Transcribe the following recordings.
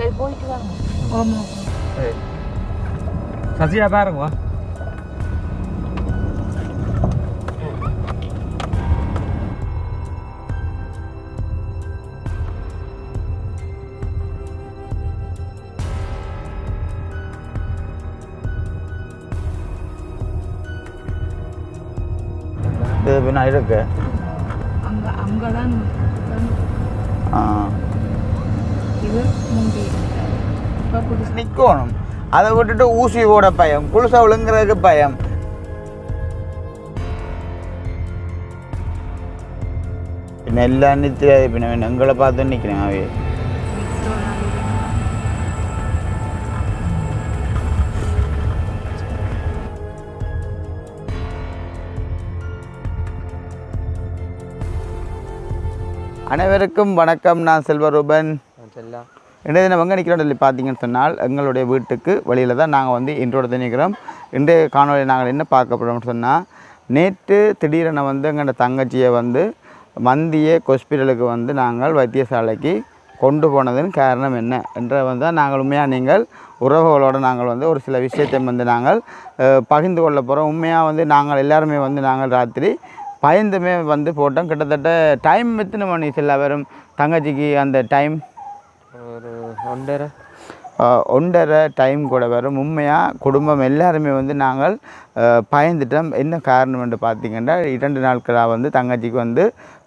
சரி போயிட்டு வாங்க ஆமாம் சசியா பாருங்க இது பின்னா இருக்கு அங்கே அங்கே தான் ஆ இது முந்தி இப்போ புதுசு நிற்கணும் அதை விட்டுட்டு ஊசி ஓட பயம். குளிசை விழுங்குறதுக்கு பயம். பின்ன எல்லாம் தெரியாது பின்ன எங்களை பார்த்து நிற்கிறேன் அவே அனைவருக்கும் வணக்கம். நான் செல்வரூபன். செல்லாம் இன்றைய தினம் எங்கே நிற்கிறோம் சொல்லி பார்த்தீங்கன்னு சொன்னால் எங்களுடைய வீட்டுக்கு வழியில் தான் நாங்கள் வந்து இன்றோட நிற்கிறோம் இன்றைய காணொலியில் நாங்கள் என்ன பார்க்க போகிறோம்னு சொன்னால் நேற்று திடீரென வந்து எங்களோட தங்கச்சியை வந்து மந்திய ஹாஸ்பிட்டலுக்கு வந்து நாங்கள் வைத்தியசாலைக்கு கொண்டு போனதின் காரணம் என்ன என்ற வந்து நாங்கள் உண்மையாக நீங்கள் உறவுகளோடு நாங்கள் வந்து ஒரு சில விஷயத்தை வந்து நாங்கள் பகிர்ந்து கொள்ள போகிறோம் உண்மையாக வந்து நாங்கள் எல்லாருமே வந்து நாங்கள் ராத்திரி பயந்துமே வந்து போட்டோம். கிட்டத்தட்ட டைம் எத்தனை மணி செல்ல வரும்? தங்கச்சிக்கு அந்த டைம் ஒரு ஒன்றரை. ஒன்றரை டைம் கூட வரும். உண்மையாக குடும்பம் எல்லாருமே வந்து நாங்கள் பயந்துட்டோம். என்ன காரணம் என்று பார்த்தீங்கன்னா இரண்டு நாட்களாக வந்து தங்கச்சிக்கு வந்து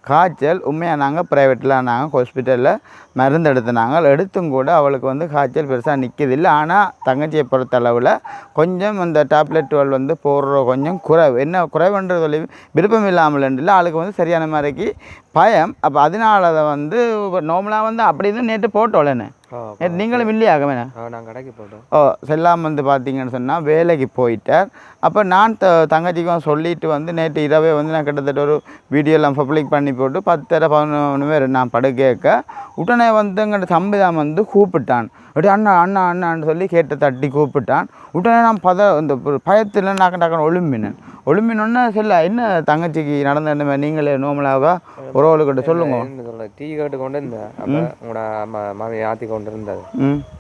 காய்ச்சல். உண்மையாக நாங்கள் ப்ரைவேட்டில் நாங்கள் ஹாஸ்பிட்டலில் மருந்து எடுத்து நாங்கள் எடுத்தும் கூட அவளுக்கு வந்து காய்ச்சல் பெருசாக நிற்கிதில்லை ஆனால் தங்கச்சியை பொறுத்த அளவில் கொஞ்சம் அந்த டேப்லெட் டுவெல் வந்து போடுற கொஞ்சம் குறைவு. என்ன குறைவுன்றது விருப்பம் இல்லாமல் இல்லை. ஆளுக்கு வந்து சரியான மாதிரிக்கு பயம். அப்போ அதனால அதை வந்து நார்மலாக வந்து அப்படி தான் நேற்று போட்டோலன்னு ஆ நேற்று நீங்களும் இல்லையாக வேணா நான் கடைக்கு போட்டோம். ஓ செல்லாம் வந்து பார்த்தீங்கன்னு சொன்னால் வேலைக்கு போயிட்டார். அப்போ நான் த தங்கச்சிக்கும் சொல்லிட்டு வந்து நேற்று இரவே வந்து நான் கிட்டத்தட்ட ஒரு வீடியோலாம் பப்ளிக் பண்ணி போட்டு பத்தரை பதினொன்று பேர் நான் படுக்க உடனே வந்து சம்பிதான் வந்து கூப்பிட்டான். அப்படி அண்ணா அண்ணா அண்ணான்னு சொல்லி கேட்டு தட்டி கூப்பிட்டான். உடனே நான் பத இந்த பயத்தில் நான் டக்குன்னு ஒழும்பினேன். ஒழும்பினோன்னே சொல்ல என்ன தங்கச்சிக்கு நடந்த மாதிரி நீங்களே நோமலாக உறவுகிட்ட சொல்லுங்க. டீ கேட்டு கொண்டு இருந்தேன் அப்போ உங்களோட மாமி ஆற்றி கொண்டு இருந்தது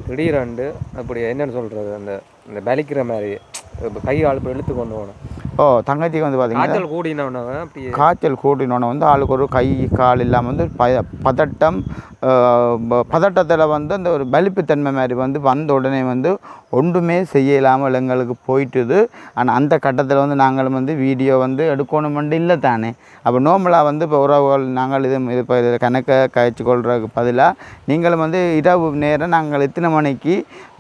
திடீரெண்டு அப்படி என்னன்னு சொல்கிறது அந்த இந்த பலிக்கிற மாதிரி. கை ஆள் இழுத்து கொண்டு போகணும். ஓ தங்கச்சிக்கு வந்து பார்த்தீங்கன்னா காய்ச்சல் கூடினவன அப்படியே காய்ச்சல் கூட்டினோடனே வந்து ஆளுக்கு ஒரு கை கால் இல்லாமல் வந்து பய பதட்டம் பதட்டத்தில் வந்து அந்த ஒரு பலிப்புத்தன்மை மாதிரி வந்து வந்த உடனே வந்து ஒன்றுமே செய்ய இல்லாமல் எங்களுக்கு போயிட்டுது. ஆனால் அந்த கட்டத்தில் வந்து நாங்களும் வந்து வீடியோ வந்து எடுக்கணுமெண்டு இல்லை தானே. அப்போ நோமலாக வந்து இப்போ உறவுகள் நாங்கள் இது இது இப்போ இதில் கணக்கை கழிச்சு கொள்றதுக்கு பதிலாக நீங்களும் வந்து இரவு நேரம் நாங்கள் எத்தனை மணிக்கு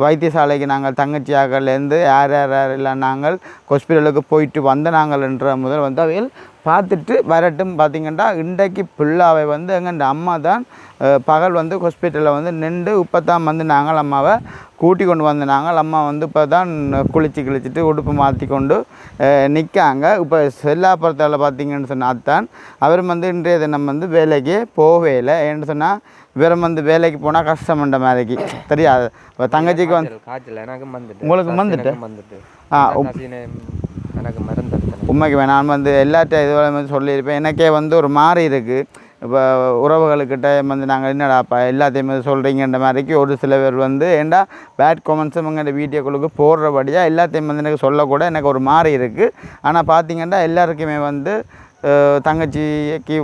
வைத்தியசாலைக்கு நாங்கள் தங்கச்சியாகலேருந்து யார் யார் யாரெல்லாம் நாங்கள் ஹாஸ்பிட்டலுக்கு போயிட்டு வந்த நாங்கள்ன்ற முதல் வந்து அவையில் பார்த்துட்டு வரட்டும். பார்த்தீங்கன்னா இன்றைக்கு ஃபுல்லாகவே வந்து எங்கள் அம்மா தான் பகல் வந்து ஹாஸ்பிட்டலில் வந்து நின்று இப்போ தான் வந்து நாங்கள் அம்மாவை கூட்டி கொண்டு வந்து நாங்கள் அம்மா வந்து இப்போ தான் குளிச்சு கிழிச்சிட்டு உடுப்பு மாற்றி கொண்டு நிற்காங்க இப்போ செல்லாப்புறத்தில் பார்த்தீங்கன்னு சொன்னால் தான் அவரும் வந்து இன்றைய தினம் வந்து வேலைக்கு போகவே இல்லை. ஏன்னு சொன்னால் இவரும் வந்து வேலைக்கு போனால் கஷ்டமன்ற மாதிரிக்கு தெரியாது. இப்போ தங்கச்சிக்கு வந்து உங்களுக்கு வந்துட்டு? ஆ, எனக்கு மருந்து உண்மைக்கு வேணாம். வந்து எல்லார்ட்ட இதுவரை வந்து சொல்லியிருப்பேன். எனக்கே வந்து ஒரு மாறி இருக்குது இப்போ உறவுகளுக்கிட்ட வந்து நாங்கள் என்னடாப்பா எல்லாத்தையும் வந்து சொல்கிறீங்கன்ற மாதிரிக்கு ஒரு சில பேர் வந்து ஏண்டா பேட் கமெண்ட்ஸும் எங்கள் வீடியோக்களுக்கு போடுறபடியாக எல்லாத்தையும் வந்து எனக்கு சொல்லக்கூட எனக்கு ஒரு மாறி இருக்குது ஆனால் பார்த்தீங்கன்னா எல்லாருக்குமே வந்து தங்கச்சிக்கு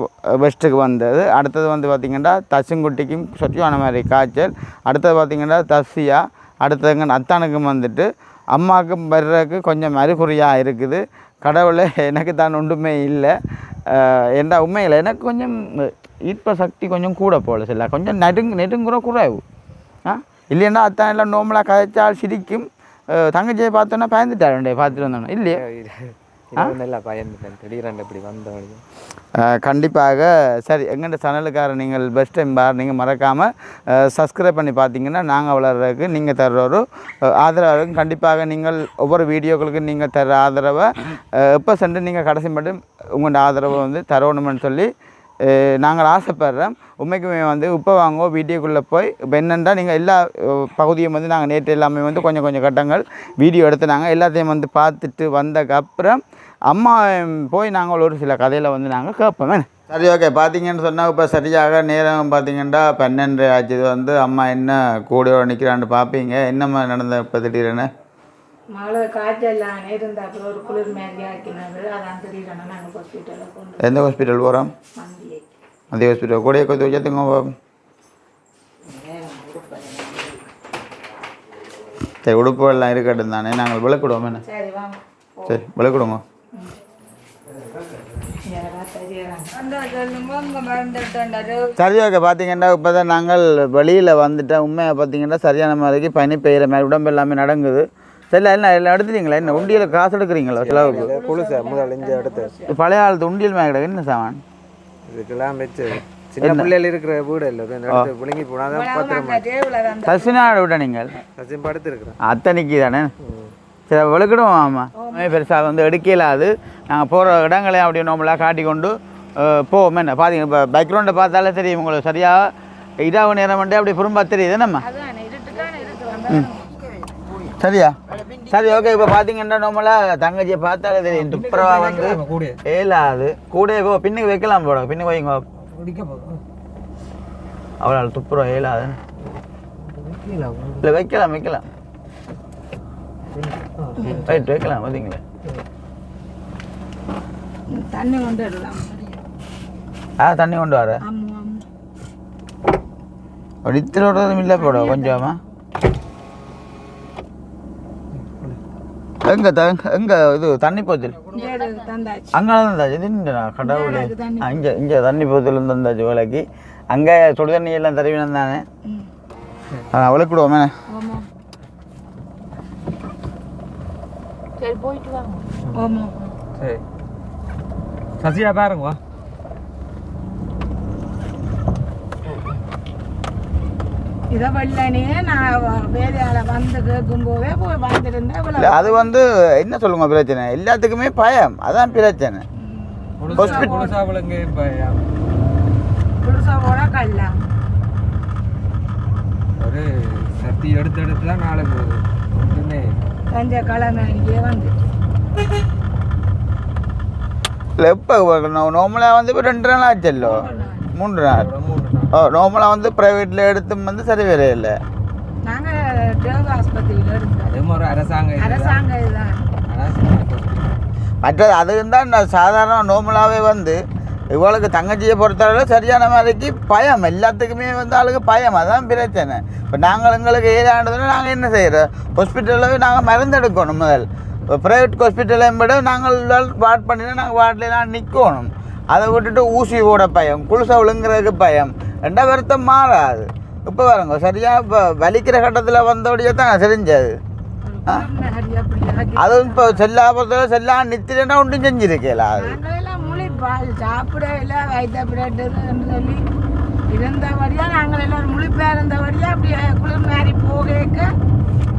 பெஸ்ட்டுக்கு வந்தது அடுத்தது வந்து பார்த்திங்கன்னா தசுங்குட்டிக்கும் சொச்சியான மாதிரி காய்ச்சல் அடுத்தது பார்த்திங்கன்னா தசியா அடுத்தவங்க அத்தானுக்கும் வந்துட்டு அம்மாவுக்கும் வர்றதுக்கு கொஞ்சம் அறிகுறியாக இருக்குது கடவுளே எனக்கு தான் ஒன்றுமே இல்லை என்ன உண்மையில் எனக்கு கொஞ்சம் ஈர்ப்ப சக்தி கொஞ்சம் கூட போல சில கொஞ்சம் நெருங்கு நெருங்குற குறைவு ஆ இல்லைன்னா அத்தான் எல்லாம் நோம்பலாக கதைச்சால் சிரிக்கும் தங்கச்சியை பார்த்தோன்னா பயந்துட்டாருண்டே பார்த்துட்டு வந்தோன்னே இல்லையே நல்லா பயந்துட்டேன். திடீரெண்டு இப்படி அஹ் கண்டிப்பாக. சரி எங்கள்கிட்ட சேனலுக்கார நீங்கள் பெஸ்ட் டைம் பார் நீங்கள் மறக்காமல் சப்ஸ்கிரைப் பண்ணி பார்த்தீங்கன்னா நாங்கள் வளர்கிறதுக்கு நீங்கள் தர்ற ஒரு ஆதரவு கண்டிப்பாக நீங்கள் ஒவ்வொரு வீடியோக்களுக்கு நீங்கள் தர ஆதரவை எப்போ சென்று நீங்கள் கடைசி மட்டும் உங்களோட ஆதரவை வந்து தரணும்னு சொல்லி நாங்கள் ஆசைப்படுறோம். உண்மைக்குமே வந்து இப்போ வாங்கோ வீடியோக்குள்ளே போய் இப்போ என்னென்னா நீங்கள் எல்லா பகுதியும் வந்து நாங்கள் நேற்று எல்லாமே வந்து கொஞ்சம் கொஞ்சம் கட்டங்கள் வீடியோ எடுத்து நாங்கள் எல்லாத்தையும் வந்து பார்த்துட்டு வந்ததுக்கப்புறம் அம்மா போய் நாங்கள் ஒரு சில கதையில் வந்து நாங்கள் கேட்போம்? சரி ஓகே. பார்த்தீங்கன்னு சொன்னால் இப்போ சரியாக நேரம் பார்த்தீங்கன்னா பன்னெண்டு ஆச்சு இது வந்து அம்மா என்ன கூடையோட நிற்கிறான்னு பார்ப்பீங்க என்னம்மா நடந்த இப்போ திடீர்னு? மழை காய்ச்சல்லாம் இருந்தா அப்புறம் ஒரு குளிர் மாதிரி ஆக்கினது. அதான் திடீரென நாங்கள் ஹாஸ்பிட்டலில் கொண்டு எந்த ஹாஸ்பிட்டல் போகிறோம் அதே ஹாஸ்பிட்டல் கூடையை கொத்து வச்சுங்க சரி உடுப்புகள்லாம் இருக்கட்டும் தானே. நாங்கள் விளக்கிடுவோம் என்ன? சரி வாங்க. சரி விளக்கிடுங்க யாரா தெரியறாங்க அந்த சொல்லுங்க உங்க மறந்துட்டோண்டாரு சரி ஓகே பார்த்தீங்கன்னா இப்போ தான் நாங்கள் வெளியில் வந்துட்டோம் உண்மையை பார்த்தீங்கன்னா சரியான மாதிரிக்கு பனி பெய்கிற மாதிரி உடம்பு எல்லாமே நடங்குது. சரி என்ன எல்லாம் எடுத்துட்டீங்களா? என்ன உண்டியல் காசு எடுக்கிறீங்களா செலவுக்கு? குளிச முதல் இஞ்ச அடுத்து பழைய காலத்து உண்டியல் மேலே கிடக்கு என்ன சாமான்? இதுக்கெல்லாம் வச்சு சின்ன பிள்ளைகள் இருக்கிற வீடு இல்லை பிள்ளைங்க போனால் தான் பத்திரமா. சசினாட விட்ட நீங்கள்? சச்சின் படுத்து இருக்கிறேன் அத்தனைக்கு தானே சரி விளக்கிடுவோம் ஆமாம் பெருசாக வந்து எடுக்கலாது நாங்கள் போகிற இடங்களையும் அப்படியே நோம்பலாக காட்டி கொண்டு போவோம். என்ன பார்த்தீங்க இப்போ பேக்ரவுண்டை பார்த்தாலே தெரியும் உங்களுக்கு சரியாக இதாவு நேரம் வந்து அப்படி புறம்பா தெரியுது நம்ம இருக்கு சரியா? சரி ஓகே இப்போ பார்த்தீங்கன்னா நம்மளாக தங்கச்சியை பார்த்தாலே தெரியும். துப்புரவா வந்து ஏலாது கூட. இப்போ பின்னுக்கு வைக்கலாம் போட. பின்னுக்கு வைங்க. அவ்வளோ துப்புரவா ஏலாது இல்லை வைக்கலாம் வைக்கலாம். ரைட் வைக்கலாம் பார்த்தீங்களா தண்ணி கொண்டு வரலாம். ஆ தண்ணி கொண்டு வர. இத்திரோடதும் இல்லை போட கொஞ்சமா? எங்க எங்க இது தண்ணி தந்தாச்சு. அங்கே தந்தாச்சு. இது கடவுளே. இங்க இங்க தண்ணி போத்தில் தந்தாச்சு வேலைக்கு அங்கே சுடு தண்ணி எல்லாம் தருவினம் தானே? ம் அவளுக்கு விடுவோமே ஆமா சரி போயிட்டு வாங்க. ஆமா. சரி. சசியா பாருங்க. அது வந்து என்ன சொல்லுங்க பிரச்சனை? எல்லாத்துக்குமே பயம். அதான் பிரச்சனை. ஒரு சத்தி எடுத்து எடுத்து தான் நாளைக்கு ஒன்றுமே. வந்து. இல்லை இப்போ நார்மலாக வந்து இப்போ ரெண்டு நாள் ஆச்சல்லோ? மூன்று நாள். ஓ நார்மலாக வந்து ப்ரைவேட்டில் எடுத்து வந்து சரி வேற இல்லை. நாங்கள் தேவ ஆஸ்பத்திரியில் மாதிரி அரசாங்க. அரசாங்க இதுதான் மற்றது அது இருந்தால் நான் சாதாரண நார்மலாகவே வந்து இவளுக்கு தங்கச்சியை பொறுத்தவரை சரியான மாதிரிக்கு பயம். எல்லாத்துக்குமே வந்து ஆளுக்கு பயம். அதான் பிரச்சனை. இப்போ நாங்கள் எங்களுக்கு ஏதாண்டதுன்னா நாங்கள் என்ன செய்கிறோம் ஹாஸ்பிட்டலில் நாங்கள் மருந்து எடுக்கணும் முதல். இப்போ ப்ரைவேட் ஹாஸ்பிட்டலையும் விட நாங்கள் வாட் பண்ணினா நாங்கள் வாட்லாம் நிற்கணும் அதை விட்டுட்டு ஊசி போட பயம். குளிசை விழுங்குறதுக்கு பயம். ரெண்டா வருத்தம் மாறாது. இப்போ பாருங்க சரியாக இப்போ வலிக்கிற கட்டத்தில் வந்தபடியே தான் ஆக்கி அதுவும் இப்போ செல்லாபத்தில் செல்லா நித்திரனா ஒன்றும் செஞ்சிருக்கல அது. நாங்களெல்லாம் முழிப்பால் சாப்பிட இல்லை வைத்தப்பிடட்டுன்னு சொல்லி இருந்தபடியா நாங்கள் எல்லாம் முழிப்பா இருந்தபடியா அப்படியே குளிர் மாதிரி போகேக்க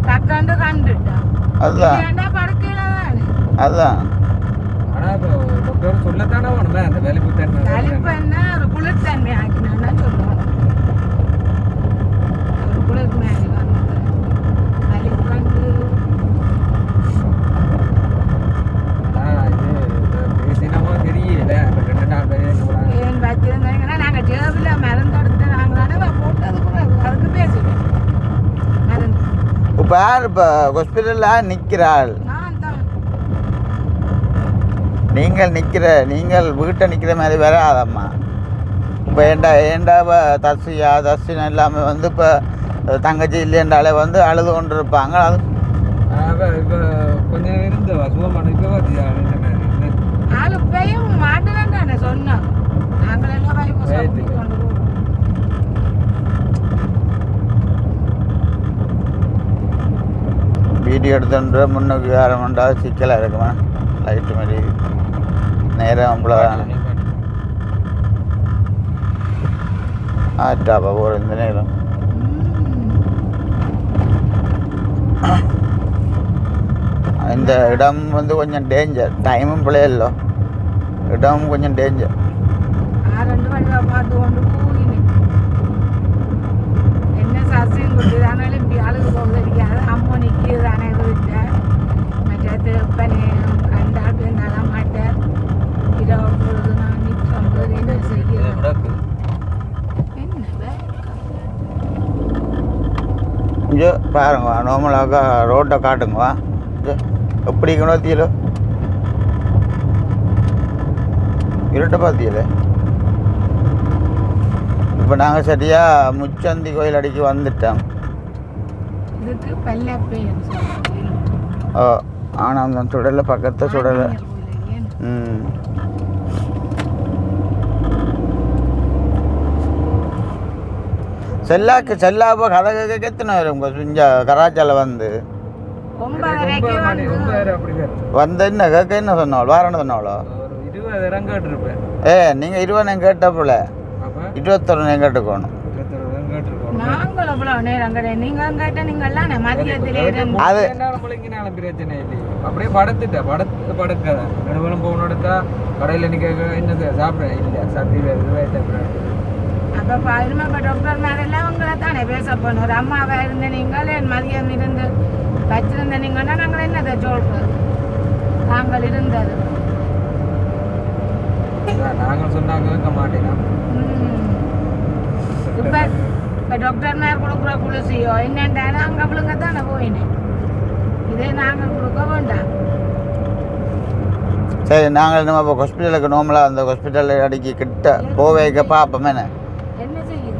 டக்காண்டு கண்டுட்டோம். அதுதான் படுக்கையில தானே? அதுதான் சொல்லத்தானே வேணுமே அந்த வேலைக்கு தன்மை. தலிப்பு என்ன? ஒரு குளிர் தன்மை ஆக்கினா சொல்லுவோம் ஒரு குளிர் மாதிரி வந்து தலிப்பு கண்டு ஆனால் இது இந்த பேசினமோ தெரியல இப்போ ரெண்டு நாள் பேர் ஏன் வச்சிருந்தாங்கன்னா நாங்கள் டேபிளில் மருந்து எடுத்து நாங்கள் நடவை போட்டதுக்கு அதுக்கு பேசிட்டோம் மருந்து இப்போ ஹாஸ்பிட்டலில் நிற்கிறாள் நீங்கள் நிற்கிற நீங்கள் வீட்டை நிற்கிற மாதிரி வராதம்மா. இப்போ ஏண்டா ஏண்டா இப்போ தசியா தசினா எல்லாமே வந்து இப்போ தங்கச்சி இல்லைன்றாலே வந்து அழுது கொண்டு இருப்பாங்க அது இப்போ கொஞ்சம் இருந்தவா? சுகமான இப்போ பார்த்தியா சொன்னோம் நாங்கள் எல்லாம் போய் சரி. கொண்டு போவோம் வீடியோ எடுத்துன்ற முன்னுக்கு யாரும் சிக்கலாக இருக்குமா? லைட்டு மாதிரி. நேரம் அவ்வளோதான் ஆட்டாப்பா ஒரு இந்த நேரம். இந்த இடம் வந்து கொஞ்சம் டேஞ்சர் டைமும் பிள்ளையல்லோ இடம் கொஞ்சம் டேஞ்சர் என்ன இப்படி அழுகு போகுதடிக்காது அம்மா நிற்கிது ஆனால் வீட்டில் மற்ற திருப்பனி அந்த ஆட்டு நல்ல மாட்டேன் இரவு பொழுது நான் நிற்கும் போது என்ன செய்கிறேன் இங்கே பாருங்க நார்மலாக ரோட்டை காட்டுங்க எப்படி நோத்தியில இருட்டை பார்த்தியில இப்போ நாங்கள் சரியாக முச்சந்தி கோயில் அடிக்கு வந்துட்டோம் பல்லப்பேன்னு சொல்லுவாங்க. ஓ ஆனால் அந்த சுடலை பக்கத்தை சுடலை. ம். செல்லாக்கு செல்லாப்போ கதை கேட்க எத்தனை வரும் உங்கள் கராச்சால வந்து? வந்து. என்ன கேட்க என்ன இருபது இடம் கேட்டிருப்பேன். ஏ நீங்கள் இருபது கேட்டப்போல நேரம் கேட்டுக்கணும். நாங்களும் அவ்வளவு நேரம் கிடையாது நீங்களும் கேட்ட நீங்கள்லாம் மதியத்திலே அது- முளைங்கினாலும் பிரச்சனை இல்லை. அப்படியே படுத்துட்டேன் படுத்து படுக்க நடுவலும் போகணும் எடுத்தா கடையில் நிற்க என்னது சாப்பிட்றேன் இல்லை சத்தி வேறு அப்ப பாருமா இப்ப டாக்டர் மேலாம் உங்களை தானே பேச போனோம் ஒரு அம்மாவா இருந்த நீங்கள் என் மதியம் இருந்து வச்சிருந்த நீங்கன்னா நாங்கள் என்னதை சொல்றது நாங்கள் இருந்தது. நாங்கள் சொன்னாங்க கேட்க மாட்டேங்க ம். இப்ப இப்ப டாக்டர் மேல் கொடுக்குற குளிசியோ என்னண்டாலும் அங்க விழுங்க தானே போயினேன் இதே நாங்கள் கொடுக்க வேண்டாம் சரி நாங்கள் நம்ம இப்போ ஹாஸ்பிட்டலுக்கு நார்மலாக அந்த ஹாஸ்பிட்டல் அடிக்கி கிட்ட போவேக்க பார்ப்போம் என்ன என்ன செய்யுது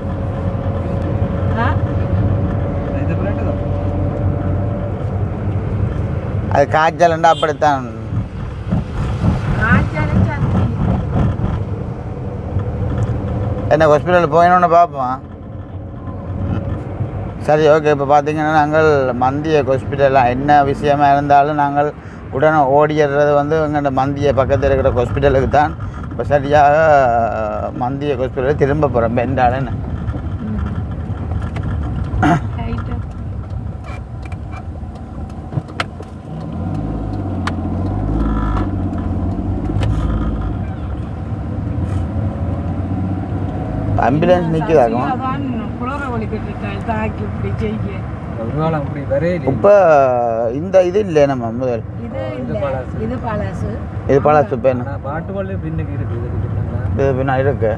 அது காய்ச்சல்ண்டா அப்படித்தான் என்ன ஹாஸ்பிட்டல் போயினோன்னு பார்ப்போம் சரி ஓகே இப்போ பார்த்தீங்கன்னா நாங்கள் மந்திய ஹாஸ்பிட்டலாம் என்ன விஷயமா இருந்தாலும் நாங்கள் உடனே ஓடிடுறது வந்து எங்கள்ட மந்திய பக்கத்தில் இருக்கிற ஹாஸ்பிட்டலுக்கு தான். இப்போ சரியாக மந்திய ஹாஸ்பிட்டலுக்கு திரும்ப போகிறோம் பெண்டால் ஆம்புலன்ஸ் நிற்குதாக்கும் இப்போ இந்த இது இல்லை நம்ம முதல். இது பழசு. இது என்ன? ஆனால் பாட்டு பின்னுக்கு பின்னாங்க இது பின்னா இருக்கு.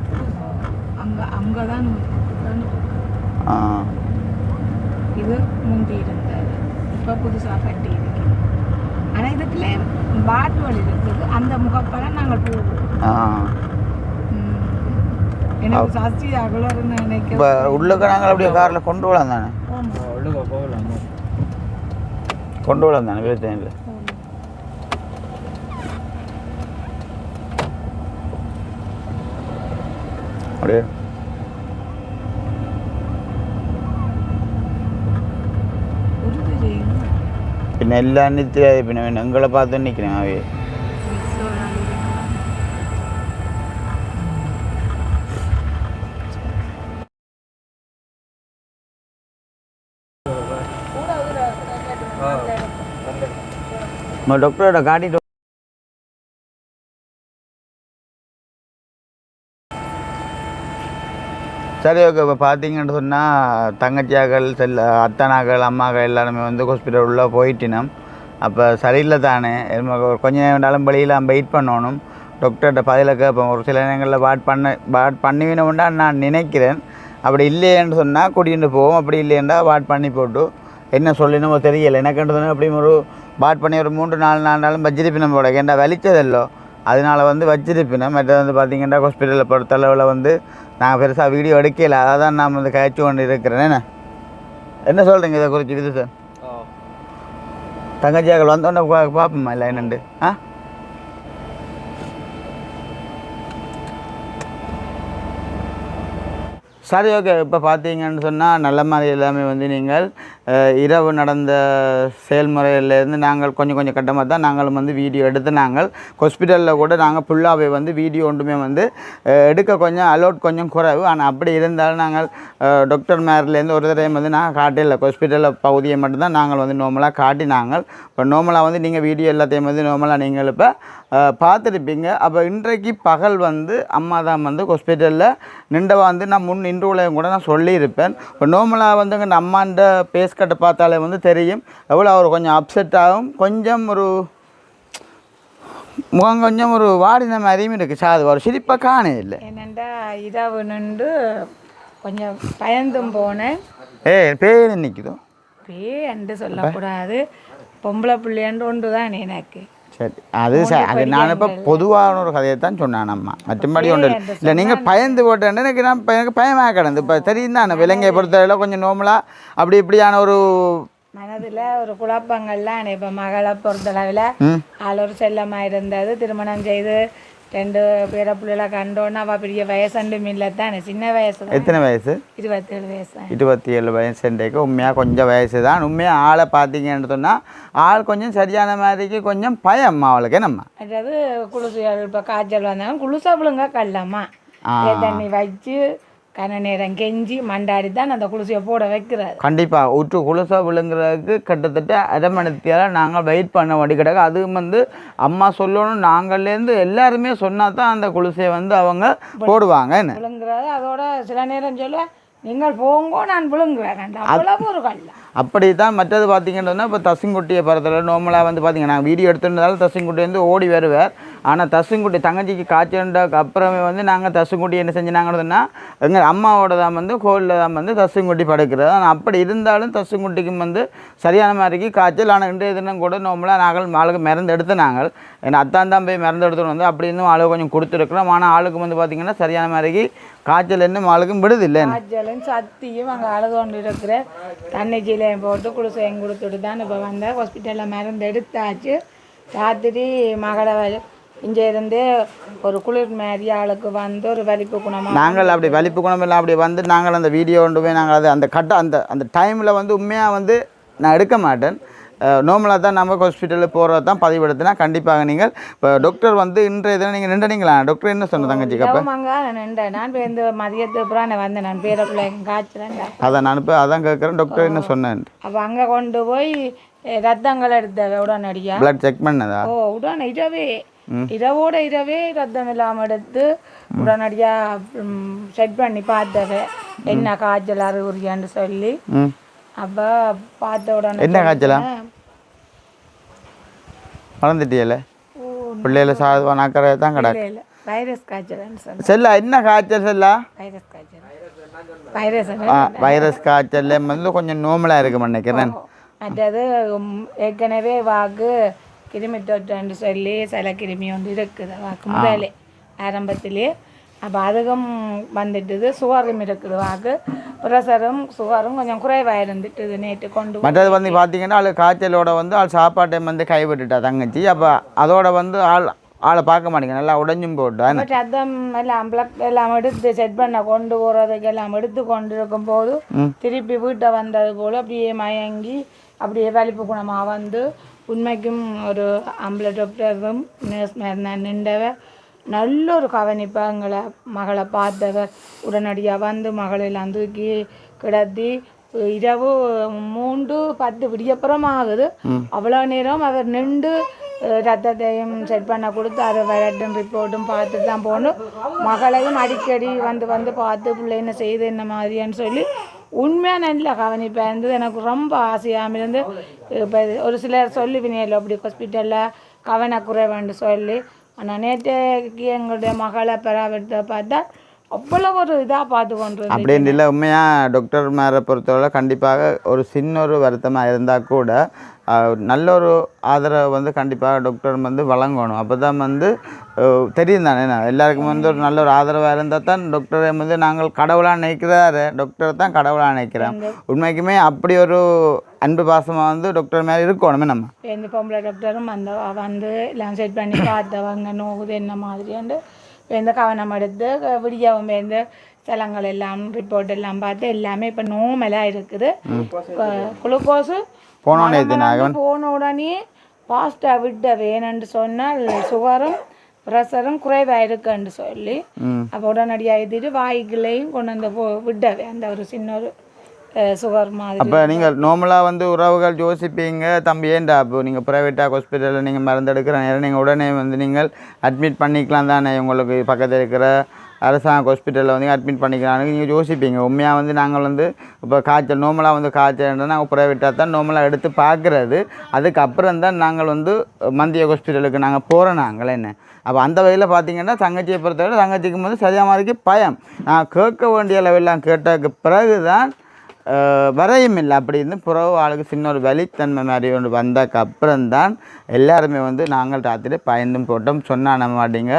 அங்க அங்கதான் ஆ. இது முந்தி இருந்தது. இப்ப புதுசா கட்டி இருக்கு. ஆனா இதுக்குள்ள பாட்டு வழி இருக்குது. அந்த முகப்பெல்லாம் நாங்கள் போவோம் ஆ ம். எனக்கு சசி அகலர்னு இப்போ உள்ளுக்கு நாங்கள் அப்படியே காரில் கொண்டு தானே? போகலாம் கொண்டு வரலாம் தானே அப்படியே. செய்யணும் பின்ன எல்லாம் நித்தியாது பின்ன வேணும். எங்களை நம்ம டாக்டரோட காட்டிட்டு சரி ஓகே இப்போ பார்த்தீங்கன்னு சொன்னால் தங்கச்சியாக்கள் செல்ல அத்தனாக்கள் அம்மாக்கள் எல்லாருமே வந்து ஹாஸ்பிட்டல் உள்ளே போயிட்டினோம். அப்போ சரியில்லை தானே? கொஞ்ச நேரம் வழியில் வெளியில் வெயிட் பண்ணணும். டாக்டர்கிட்ட பதில கேட்போம். ஒரு சில நேரங்களில் பாட் பண்ண பாட் உண்டா நான் நினைக்கிறேன். அப்படி இல்லையேன்னு சொன்னால் கூட்டிகிட்டு போவோம். அப்படி இல்லையேண்டா பாட் பண்ணி போட்டு. என்ன சொல்லினோ தெரியலை. எனக்குன்றது வந்து அப்படி ஒரு பாட் பண்ணி ஒரு மூன்று நாலு நாலு நாளும் வச்சிருப்பினம் போட ஏன்டா வலிச்சதல்லோ? அதனால வந்து வச்சிருப்பினோம் மற்றது வந்து பார்த்தீங்கன்னா ஹாஸ்பிட்டலில் பொறுத்தளவில் வந்து நாங்கள் பெருசாக வீடியோ எடுக்கல. அதை தான் நான் வந்து கழிச்சு கொண்டு இருக்கிறேன். என்ன? என்ன சொல்கிறீங்க இதை குறித்து இது சார் தங்கச்சியாக்கள் வந்தோடனே பா பார்ப்போமா இல்லை என்னண்டு? ஆ? சரி ஓகே இப்போ பார்த்தீங்கன்னு சொன்னால் நல்ல மாதிரி எல்லாமே வந்து நீங்கள் இரவு நடந்த செயல்முறையிலேருந்து நாங்கள் கொஞ்சம் கொஞ்சம் கட்டமாக தான் நாங்களும் வந்து வீடியோ எடுத்து நாங்கள் ஹாஸ்பிட்டலில் கூட நாங்கள் ஃபுல்லாகவே வந்து வீடியோ ஒன்றுமே வந்து எடுக்க கொஞ்சம் அலோட் கொஞ்சம் குறைவு. ஆனால் அப்படி இருந்தாலும் நாங்கள் டாக்டர் மேர்லேருந்து ஒரு தடவை வந்து நாங்கள் காட்டில ஹாஸ்பிட்டலில் பகுதியை மட்டும்தான் நாங்கள் வந்து நார்மலாக காட்டினாங்கள் இப்போ நார்மலாக வந்து நீங்கள் வீடியோ எல்லாத்தையும் வந்து நார்மலாக நீங்கள் இப்போ பார்த்துருப்பீங்க. அப்போ இன்றைக்கு பகல் வந்து அம்மா தான் வந்து ஹாஸ்பிட்டலில் நின்றவா வந்து நான் முன் இன்றுலையும் கூட நான் சொல்லியிருப்பேன். இப்போ நார்மலாக வந்து எங்கள் அம்மாண்ட பேஸ் கட்டை பார்த்தாலே வந்து தெரியும். எவ்வளோ அவர் கொஞ்சம் அப்செட் ஆகும். கொஞ்சம் ஒரு முகம் கொஞ்சம் ஒரு வாடின மாதிரியும் இருக்குது சாது ஒரு சிரிப்பாக காணே இல்லை. என்னண்டா இரவு நின்று கொஞ்சம் பயந்தும் போனேன். ஏ பேர் நிற்குதோ பே என்று சொல்லக்கூடாது. பொம்பளை பிள்ளைன்னு ஒன்று தான் எனக்கு. சரி அது ச- அது நான் இப்போ பொதுவான ஒரு கதையை தான் சொன்னேன் அம்மா. மற்றபடி ஒன்று இல்லை நீங்கள் பயந்து போட்டேன்னு எனக்கு நான் எனக்கு பயமாக கிடந்து. இப்போ தெரியும் தானே விலங்கை பொறுத்தவரை கொஞ்சம் நோமலாக அப்படி இப்படியான ஒரு மனதில் ஒரு குழப்பங்கள்லாம் இப்போ மகளை பொறுத்தளவில் ஆள் ஒரு செல்லமாக இருந்தது திருமணம் செய்து ரெண்டு பேர பிள்ளைகளை கண்டோன்னு அவள் பெரிய வயசண்டு இல்லை தானே சின்ன வயசு தான் எத்தனை வயசு இருபத்தேழு வயசு இருபத்தி ஏழு வயசுன்றக்கு உண்மையாக கொஞ்சம் வயசு தான் உண்மையாக ஆளை பார்த்தீங்கன்னு சொன்னால் ஆள் கொஞ்சம் சரியான மாதிரிக்கு கொஞ்சம் பயம் அவளுக்கு என்னம்மா அதாவது குளுசு இப்போ காய்ச்சல் வந்தாலும் குளுசா புழுங்க கல்லம்மா. தண்ணி வச்சு கன நேரம் கெஞ்சி மண்டாடி தான் அந்த குளுசியை போட வைக்கிறாரு. கண்டிப்பாக உற்று குளுசா விழுங்குறதுக்கு கிட்டத்தட்ட அரை மணித்தியால் நாங்கள் வெயிட் பண்ண வேண்டி கிடக்கு அதுவும் வந்து அம்மா சொல்லணும் நாங்கள்லேருந்து எல்லாருமே சொன்னால் தான் அந்த குளுசையை வந்து அவங்க போடுவாங்க. விழுங்குறாரு அதோட சில நேரம் சொல்ல நீங்கள் போங்கோ நான் விழுங்குவேன். அவ்வளவு ஒரு கல்ல அப்படி தான் மற்றது பார்த்தீங்கன்னா இப்போ தசிங்குட்டியை படத்தில் நார்மலாக வந்து பார்த்தீங்கன்னா வீடியோ எடுத்துருந்தாலும் தசிங்குட்டி வந்து ஓடி வருவார். ஆனால் தசுங்குட்டி தங்கச்சிக்கு காய்ச்சலுக்கு அப்புறமே வந்து நாங்கள் தசுங்குட்டி என்ன செஞ்சினாங்கன்னா எங்கள் அம்மாவோட தான் வந்து கோவிலில் தான் வந்து தசுங்குட்டி படுக்கிறது. ஆனால் அப்படி இருந்தாலும் தசுங்குட்டிக்கும் வந்து சரியான மாதிரிக்கு காய்ச்சல். ஆனால் இன்றைய தினம் கூட நோம்பலாக நாங்கள் ஆளுக்கு மருந்து எடுத்து நாங்கள் ஏன்னா அத்தான் தான் போய் மருந்து எடுத்துகிட்டு வந்து அப்படி இருந்தும் ஆளுக்கு கொஞ்சம் கொடுத்துருக்குறோம். ஆனால் ஆளுக்கு வந்து பார்த்திங்கன்னா சரியான மாதிரிக்கு காய்ச்சல் இன்னும் ஆளுக்கும் விடுதில்லை காய்ச்சலும் சத்தியும் அங்கே அழுது கொண்டு இருக்கிற தண்ணிச்சிலையும் போட்டு குளிசையும் கொடுத்துட்டு தான் இப்போ வந்தேன். ஹாஸ்பிட்டலில் மருந்து எடுத்தாச்சு. ராத்திரி மகளை இங்கே இருந்து ஒரு குளிர் மாதிரி ஆளுக்கு வந்து ஒரு வலிப்பு குணமாக நாங்கள் அப்படி வலிப்பு குணமெல்லாம் அப்படி வந்து நாங்கள் அந்த வீடியோ கொண்டு போய் நாங்கள் அது அந்த கட்ட அந்த அந்த டைமில் வந்து உண்மையாக வந்து நான் எடுக்க மாட்டேன். நார்மலாக தான் நம்ம ஹாஸ்பிட்டலில் போகிறது தான் பதிவெடுத்தினா கண்டிப்பாக நீங்கள் இப்போ டாக்டர் வந்து இன்றைய தினம் நீங்கள் நின்றுனீங்களா டாக்டர் என்ன சொன்ன தங்கச்சிக்கு அப்போ? அங்கே நின்றேன். நான் போய் இந்த மதியத்துக்கு அப்புறம் நான் வந்தேன். நான் பேர பிள்ளைங்க காய்ச்சலேன் அதை நான் இப்போ அதான் கேட்குறேன். டாக்டர் என்ன சொன்னேன்? அப்போ அங்கே கொண்டு போய் ரத்தங்கள் எடுத்த உடனடியா? பிளட் செக் பண்ணதா? ஓ உடனே இரவே இரவோட இரவே ரத்தம் இல்லாமல் எடுத்து உடனடியாக செட் பண்ணி பார்த்தவ என்ன காய்ச்சல் அறிகுறியான்னு சொல்லி. அப்போ பார்த்த உடனே என்ன காய்ச்சலா? மறந்துட்டியல? பிள்ளைகள சாதுவா நக்கரை தான் கிடக்கு. வைரஸ் காய்ச்சல்னு சொன்னேன். செல்லா என்ன காய்ச்சல் செல்லா? வைரஸ் காய்ச்சல். வைரஸ் காய்ச்சல் வந்து கொஞ்சம் நோமலாக இருக்கு நினைக்கிறேன். மற்றது ஏற்கனவே வாக்கு கிருமி தொற்றுன்னு சொல்லி சில கிருமி ஒன்று இருக்குது வாக்கு முதலே ஆரம்பத்திலே அப்போ அதுக்கும் வந்துட்டுது சுகரும் இருக்குது வாக்கு ப்ரெஷரும் சுகரும் கொஞ்சம் குறைவாக இருந்துட்டுது நேற்று கொண்டு. மற்றது வந்து பார்த்தீங்கன்னா ஆள் காய்ச்சலோட வந்து ஆள் சாப்பாட்டை வந்து கைவிட்டுட்டா தங்கச்சி அப்போ அதோட வந்து ஆள் ஆளை பார்க்க மாட்டேங்க நல்லா உடைஞ்சும் போட்டா என்ன? பட் ரத்தம் எல்லாம் பிளக் எல்லாம் எடுத்து செட் பண்ண கொண்டு போகிறதுக்கு எல்லாம் எடுத்து கொண்டு இருக்கும்போது திருப்பி வீட்டை வந்தது போல் அப்படியே மயங்கி அப்படியே வலிப்பு குணமாக வந்து உண்மைக்கும் ஒரு ஆம்பளை டாக்டரும் நர்ஸ் மாதிரி நின்றவ நல்ல ஒரு கவனிப்பா எங்களை மகளை பார்த்தவர் உடனடியாக வந்து மகளெல்லாம் தூக்கி கிடத்தி இரவு மூன்று பத்து விடியப்புறம் ஆகுது அவ்வளோ நேரம் அவர் நின்று ரத்தத்தையும் செட் பண்ண கொடுத்து அதை விரட்டும் ரிப்போர்ட்டும் பார்த்துட்டு தான் போகணும். மகளையும் அடிக்கடி வந்து வந்து பார்த்து பிள்ளை என்ன செய்யுது என்ன மாதிரின்னு சொல்லி உண்மையாக நல்ல கவனிப்பேன் இருந்தது. எனக்கு ரொம்ப ஆசையாக இருந்து இப்போ ஒரு சிலர் சொல்லுவினியല്ലോ அப்படி ஹாஸ்பிட்டலில் கவனக்குறைவுன்னு சொல்லி. ஆனால் நேற்றைக்கு எங்களுடைய மகளை பராமரித்த பார்த்தா அவ்வளோ ஒரு இதாக பார்த்து கொண்டு அப்படின்னு இல்லை உண்மையாக டாக்டர் மேரை பொறுத்தவரை கண்டிப்பாக ஒரு சின்ன ஒரு வருத்தமாக இருந்தால் கூட நல்ல ஒரு ஆதரவை வந்து கண்டிப்பாக டாக்டர் வந்து வழங்கணும். அப்போ தான் வந்து தெரியும் தானே எல்லாருக்கும் வந்து ஒரு நல்ல ஒரு ஆதரவாக இருந்தால் தான் டாக்டரை வந்து நாங்கள் கடவுளாக நினைக்கிறாரு. டாக்டர் தான் கடவுளாக நினைக்கிறோம். உண்மைக்குமே அப்படி ஒரு அன்பு பாசமாக வந்து டாக்டர் மேலே இருக்கணுமே நம்ம. இந்த பொம்பளை டாக்டரும் வந்த வந்து எல்லாம் செட் பண்ணி பார்த்தவங்க நோகுது என்ன மாதிரியாண்டு இந்த கவனம் எடுத்து விடியவும் இந்த ஸ்தலங்கள் எல்லாம் ரிப்போர்ட் எல்லாம் பார்த்து எல்லாமே இப்போ நோமலாக இருக்குது. குளுக்கோஸு போன உடனே ஃபாஸ்ட்டாக விட்ட வேணும்னு சொன்னால் சுகரும் ப்ரெஷரும் குறைவாக இருக்குன்னு சொல்லி அப்போ உடனடியாக எழுதிட்டு வாய்க்குள்ளேயும் கொண்டு வந்து போ விட்டவே. அந்த ஒரு சின்ன ஒரு சுகர் மாதிரி அப்போ நீங்கள் நார்மலாக வந்து உறவுகள் யோசிப்பீங்க. தம்பி ஏன்டா அப்போ? நீங்கள் ப்ரைவேட்டாக ஹாஸ்பிட்டலில் நீங்கள் மருந்து எடுக்கிற நேரம் நீங்கள் உடனே வந்து நீங்கள் அட்மிட் பண்ணிக்கலாம் தானே உங்களுக்கு பக்கத்தில் இருக்கிற அரசாங்க ஹாஸ்பிட்டலில் வந்து அட்மிட் பண்ணிக்கலாம்னு நீங்கள் யோசிப்பீங்க. உண்மையாக வந்து நாங்கள் வந்து இப்போ காய்ச்சல் நார்மலாக வந்து காய்ச்சல் நாங்கள் ப்ரைவேட்டாக தான் நார்மலாக எடுத்து பார்க்குறது. அதுக்கப்புறம் தான் நாங்கள் வந்து மந்திய ஹாஸ்பிட்டலுக்கு நாங்கள் போகிறோம் நாங்கள். என்ன? அப்போ அந்த வகையில் பார்த்தீங்கன்னா தங்கச்சியை பொறுத்தவரை தங்கச்சிக்கு வந்து சரியாக மாதிரிக்கு பயம். நான் கேட்க வேண்டிய லெவலில் கேட்டதுக்கு பிறகு தான் வரையும் இல்லை அப்படின்னு புறவு ஆளுக்கு சின்ன ஒரு வலித்தன்மை மாதிரி ஒன்று வந்ததுக்கு அப்புறம்தான் எல்லாருமே வந்து நாங்கள் ராத்திரி பயந்தும் போட்டோம். சொன்னா நம்ம மாட்டீங்க.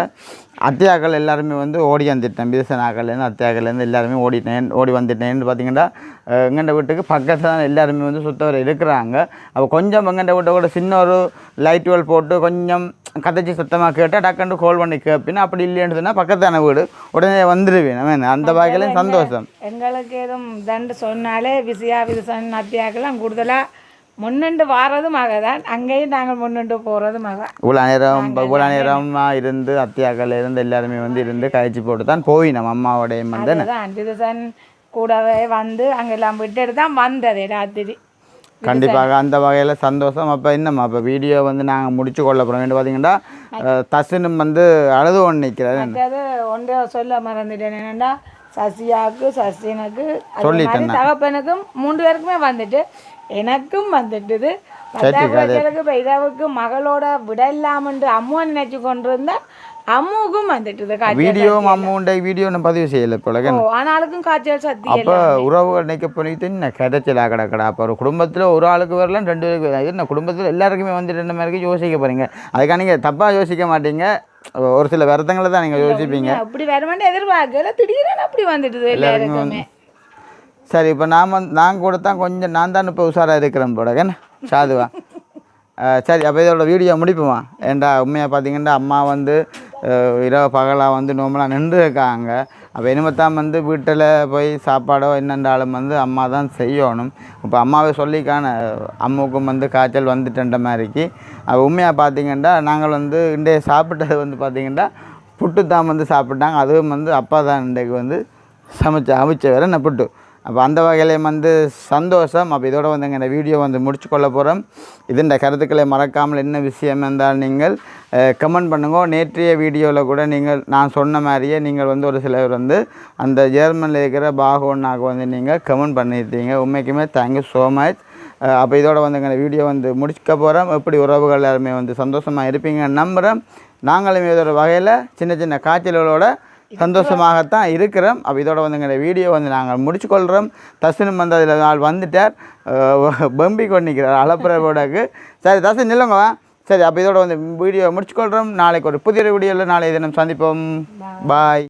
அத்தியாக்கள் எல்லாருமே வந்து ஓடி வந்துட்டேன். பிரிசனாக்கள்லேருந்து அத்தியாக்கள்லேருந்து எல்லாருமே ஓடிட்டேன் ஓடி வந்துட்டேன்னு பார்த்தீங்கன்னா எங்கண்ட வீட்டுக்கு பக்கத்தில் தான் எல்லாருமே வந்து சுத்தவரை இருக்கிறாங்க. அப்போ கொஞ்சம் எங்கண்ட வீட்டை கூட சின்ன ஒரு லைட் வெல் போட்டு கொஞ்சம் கதைச்சி சத்தமாக கேட்டால் டக்குன்னு கால் பண்ணி கேட்பினா அப்படி இல்லைன்னு சொன்னால் பக்கத்தான வீடு. உடனே வந்துடுவேன் அந்த வகையிலையும் சந்தோஷம். எங்களுக்கு எதுவும் தண்டு சொன்னாலே விசியா விசன் அத்தியாக்கெல்லாம் கூடுதலாக முன்னண்டு வாரது மக தான் அங்கேயும் நாங்கள் முன்னண்டு போகிறது மக இவ்வளோ நேரம் இவ்வளோ நேரமாக இருந்து அத்தியாக்கள் இருந்து எல்லாருமே வந்து இருந்து கழிச்சு போட்டு தான் போயினோம் அம்மாவோடைய வந்து அதுதான். விதுசன் கூடவே வந்து அங்கெல்லாம் விட்டுட்டு தான் வந்தது ராத்திரி. கண்டிப்பாக அந்த வகையில் சந்தோஷம். அப்போ என்னம்மா? அப்போ வீடியோ வந்து நாங்கள் முடிச்சு கொள்ள போகிறோம் என்ன பார்த்தீங்கன்னா தசினும் வந்து அழுது ஒன்று நிற்கிறாரு ஒன்றே சொல்ல மறந்துட்டேன். என்னென்னா சசியாவுக்கு சசினுக்கு சொல்லிட்டேன் தகப்பனுக்கும் மூன்று பேருக்குமே வந்துட்டு எனக்கும் வந்துட்டுது. இப்போ இதாவுக்கு மகளோட விட இல்லாமன்ட்டு அம்முவை நினைச்சு கொண்டு இருந்தா அம்முவுக்கும் வந்துட்டுது வீடியோ அம்மாவுடைய வீடியோ நான் பதிவு செய்யலை ஓ ஆனாளுக்கும் காய்ச்சல் சத்தி அப்போ உறவுகள் நிற்க பண்ணிட்டு என்ன கிடைச்சலா கிடக்கடா? அப்போ ஒரு குடும்பத்தில் ஒரு ஆளுக்கு வரலாம் ரெண்டு பேருக்கு. என்ன குடும்பத்தில் எல்லாருக்குமே வந்து ரெண்டு மாதிரி யோசிக்க போகிறீங்க அதுக்காக நீங்கள் தப்பாக யோசிக்க மாட்டீங்க. ஒரு சில வருத்தங்களை தான் நீங்கள் யோசிப்பீங்க. அப்படி வரமாட்டே எதிர்பார்க்கல. திடீர்னு அப்படி வந்துட்டுது எல்லாருக்குமே சரி இப்போ நான் வந்து நான் கூட தான் கொஞ்சம் நான் தான் இப்போ உஷாராக இருக்கிறேன் என்ன சாதுவா. சரி அப்போ இதோட வீடியோ முடிப்போமா? ஏண்டா உண்மையாக பார்த்தீங்கன்னா அம்மா வந்து இரவு பகலாக வந்து நோம்பலாக நின்று இருக்காங்க அப்போ இனிமேத்தான் வந்து வீட்டில் போய் சாப்பாடோ என்னென்றாலும் வந்து அம்மா தான் செய்யணும். இப்போ அம்மாவை சொல்லிக்கான அம்முக்கும் வந்து காய்ச்சல் வந்துட்டுன்ற மாதிரிக்கு. அது உண்மையாக பார்த்தீங்கன்னா நாங்கள் வந்து இன்றைய சாப்பிட்டது வந்து பார்த்தீங்கன்னா புட்டு தான் வந்து சாப்பிட்டாங்க. அதுவும் வந்து அப்பா தான் இன்றைக்கு வந்து சமைச்ச அவிச்ச வேற நான் புட்டு? அப்போ அந்த வகையிலையும் வந்து சந்தோஷம். அப்போ இதோட வந்து எங்கள் வீடியோ வந்து முடிச்சு கொள்ள போகிறோம் இதுண்ட கருத்துக்களை மறக்காமல் என்ன விஷயம் இருந்தால் நீங்கள் கமெண்ட் பண்ணுங்க. நேற்றைய வீடியோவில் கூட நீங்கள் நான் சொன்ன மாதிரியே நீங்கள் வந்து ஒரு சிலர் வந்து அந்த ஜெர்மனில் இருக்கிற பாகோன்னாக வந்து நீங்கள் கமெண்ட் பண்ணியிருந்தீங்க. உண்மைக்குமே தேங்க்யூ ஸோ மச் அப்போ இதோட வந்து எங்கள் வீடியோ வந்து முடிச்சுக்க போகிறோம் எப்படி உறவுகள் எல்லாருமே வந்து சந்தோஷமாக இருப்பீங்கன்னு நம்புகிறோம் நாங்களும் இதோட வகையில் சின்ன சின்ன காய்ச்சல்களோட சந்தோஷமாகத்தான் இருக்கிறோம். அப்போ இதோட வந்து எங்கள் வீடியோ வந்து நாங்கள் முடிச்சுக்கொள்கிறோம். தசனும் வந்து அதில் நாள் வந்துட்டார். பம்பி கொண்டு நிற்கிறார் அலப்புற போடாக்கு சரி தசன் நில்லுங்க. சரி அப்போ இதோட வந்து வீடியோ முடிச்சுக்கொள்கிறோம். நாளைக்கு ஒரு புதிய வீடியோவில் நாளை தினம் சந்திப்போம். பாய்